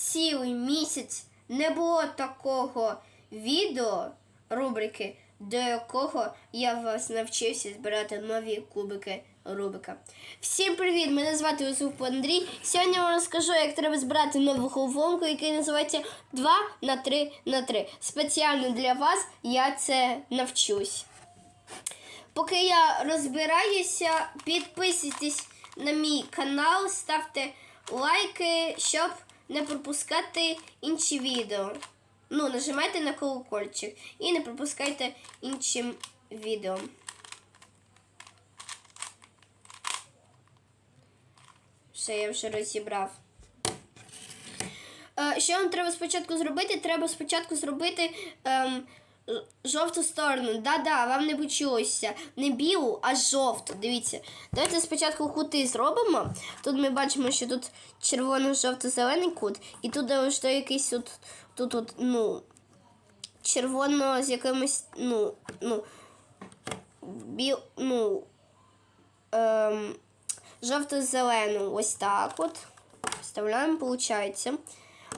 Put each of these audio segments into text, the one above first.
цілий місяць не було такого відео рубрики, до якого я вас навчився збирати нові кубики Рубика. Всім привіт! Мене звати Юсуп Андрій. Сьогодні я вам розкажу, як треба збирати нову головоломку, який називається 2 на 3 на 3. Спеціально для вас я це навчусь. Поки я розбираюся, підписуйтесь на мій канал, ставте лайки, щоб не пропускати інші відео. Ну, нажимайте на колокольчик і не пропускайте іншим відео. Все, я вже розібрав. Е, Що вам треба спочатку зробити? Треба спочатку зробити ем, жовту сторону. Да-да, вам не почулося. Не білу, а жовту. Дивіться. Давайте спочатку кути зробимо. Тут ми бачимо, що тут червоно-жовто-зелений кут, і тут ось то якийсь тут, тут, тут, ну, червоно з якимось, ну, ну, біл, ну, ем, жовто-зелену. Ось так от. Вставляємо, виходить.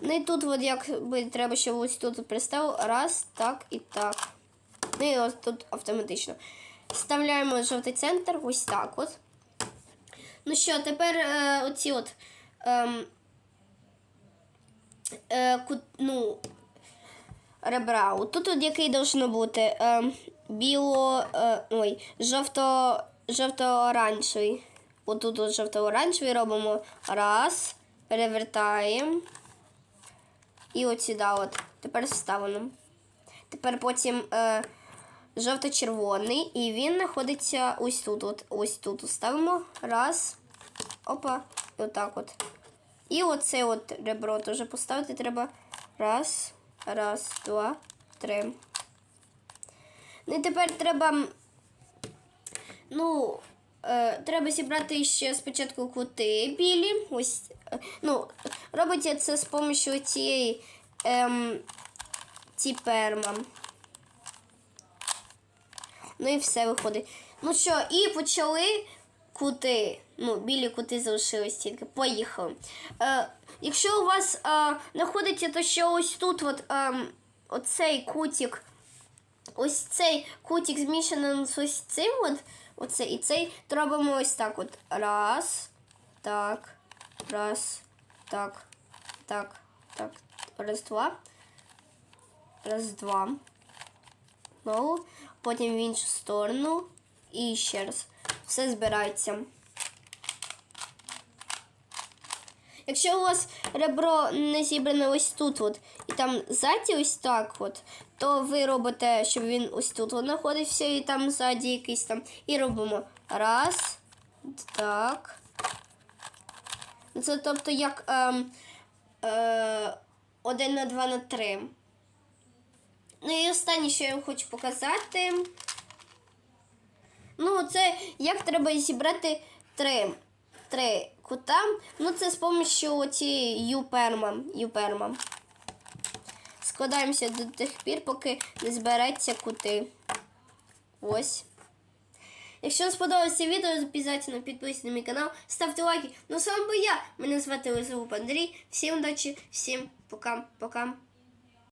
Ну і тут, от якби треба, щоб ось тут приставив. Раз, так і так. Ну і ось тут автоматично. Вставляємо жовтий центр, ось так от. Ну що, тепер е, оці от. Ем, е, кут, ну, ребра. Тут от який должно бути ем, біло, е, ой, жовто, жовто-оранжевий. Отут от жовто-оранжевий робимо раз, перевертаємо. І от сюди от. Тепер вставлено. Тепер потім е, жовто-червоний, і він знаходиться ось тут. От, ось тут. Ставимо. Раз. Опа. І отак от. І оце от ребро теж поставити треба. Раз, раз, два, три. Ну і тепер треба. Ну, треба зібрати ще спочатку кути білі. Ось, е, ну, робиться це з допомогою цієї ем, тіперма. Ну і все виходить. Ну що, і почали кути. Ну, білі кути залишились тільки. Поїхали. Е, якщо у вас е, знаходиться, то що ось тут от, е, оцей кутик, ось цей кутик змішаний з ось цим, от, оце, і цей, робимо ось так от. Раз, так, раз, так, так, так. Раз, два. Раз, два. Знову. Потім в іншу сторону. І ще раз. Все збирається. Якщо у вас ребро не зібране ось тут, от, і там ззаді ось так, от, то ви робите, щоб він ось тут знаходився, і там ззаді якийсь там. І робимо раз, так. Це тобто як ем, е, один на два на три. Ну і останнє, що я вам хочу показати. Ну, це як треба зібрати три, три кута. Ну, це з допомогою цієї юперма. юперма. Складаємося до тих пір, поки не збереться кути. Ось. Якщо вам сподобалося відео, обов'язково підписуйтесь на мій канал, ставте лайки. Ну, з вами був я. Мене звати Лизовуп Андрій. Всім удачі, всім пока-пока.